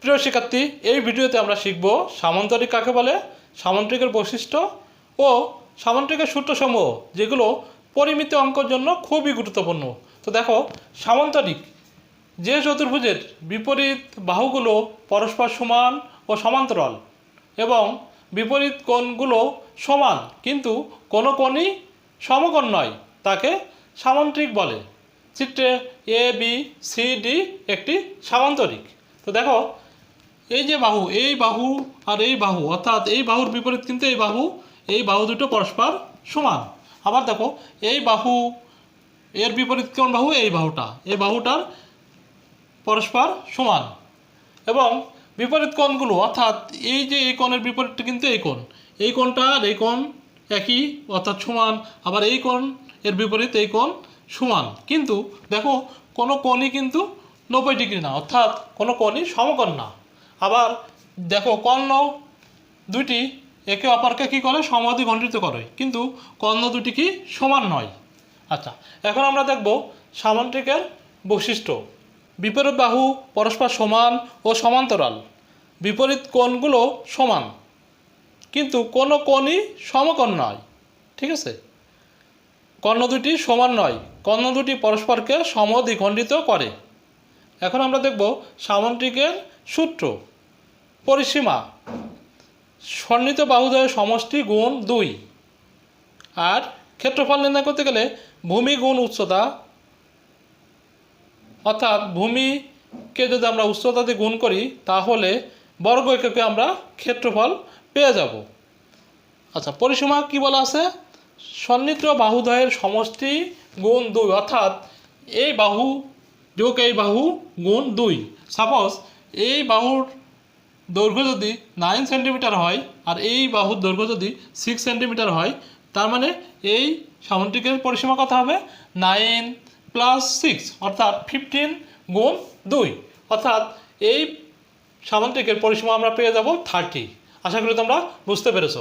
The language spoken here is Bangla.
প্রিয় শিক্ষার্থী, এই ভিডিওতে আমরা শিখব সামান্তরিক কাকে বলে, সামান্তরিকের বৈশিষ্ট্য ও সামান্তরিকের সূত্রসমূহ, যেগুলো পরিমিত অঙ্কর জন্য খুবই গুরুত্বপূর্ণ। তো দেখো, সামান্তরিক যে চতুর্ভুজের বিপরীত বাহুগুলো পরস্পর সমান ও সমান্তরাল এবং বিপরীত কোণগুলো সমান, কিন্তু কোনো কোণই সমকোণ নয়, তাকে সামান্তরিক বলে। চিত্রে এ বি সি ডি একটি সামান্তরিক। তো দেখো এই যে বাহু, এই বাহু আর এই বাহু, অর্থাৎ এই বাহুর বিপরীত কিন্তু এই বাহু এই বাহু দুটো পরস্পর সমান। আবার দেখো, এই বাহু, এর বিপরীত কোন বাহু? এই বাহুটা, এই বাহুটার পরস্পর সমান। এবং বিপরীত কোণগুলো, অর্থাৎ এই যে এই কোণের বিপরীতটা কিন্তু এই কোণ। এই কোণটা আর এই কোণ একই, অর্থাৎ সমান। আবার এই কোণ এর বিপরীত, এই কোণ সমান। কিন্তু দেখো, কোনো কোণই কিন্তু নব্বই ডিগ্রি না, অর্থাৎ কোনো কোণই সমকোণ না। আবার দেখো কর্ণ দুটি একে অপরকে কী করে? সমাধি ঘণ্টিত করে। কিন্তু কর্ণ দুটি কি? সমান নয়। আচ্ছা এখন আমরা দেখব সামান্তরিকের বৈশিষ্ট্য। বিপরীত বাহু পরস্পর সমান ও সমান্তরাল। বিপরীত কোণগুলো সমান। কিন্তু কোনো কোণই সমকোণ নয়। ঠিক আছে? কর্ণ দুটি সমান নয়। কর্ণ দুটি পরস্পরকে সমদ্বিখণ্ডিত করে। এখন আমরা দেখব সামান্তরিকের সূত্র। পরিসীমা। সন্নিহিত বাহুদ্বয়ের সমষ্টি গুণ দুই। আর ক্ষেত্রফল নির্ণয় করতে গেলে ভূমি গুণ উচ্চতা। অর্থাৎ ভূমিকে যদি আমরা উচ্চতা দিয়ে গুণ করি, তাহলে বর্গ এককে আমরা ক্ষেত্রফল পেয়ে যাব। আচ্ছা পরিসীমা কি বলা আছে? সন্নিহিত বাহুদ্বয়ের সমষ্টি গুণ দুই, অর্থাৎ এই বাহু, যোগ এই বাহু গুণ দুই। সাপোজ এই বাহুর দৈর্ঘ্য যদি নাইন সেন্টিমিটার হয় আর এই বাহুর দৈর্ঘ্য যদি সিক্স সেন্টিমিটার হয়, তার মানে এই সামুদ্রিকের পরিসীমা কত হবে নাইন প্লাস সিক্স অর্থাৎ ফিফটিন গুণ দুই। অর্থাৎ এই সামুদ্রিকের পরিসীমা আমরা পেয়ে যাব থার্টি আশা করি তোমরা বুঝতে পেরেছ।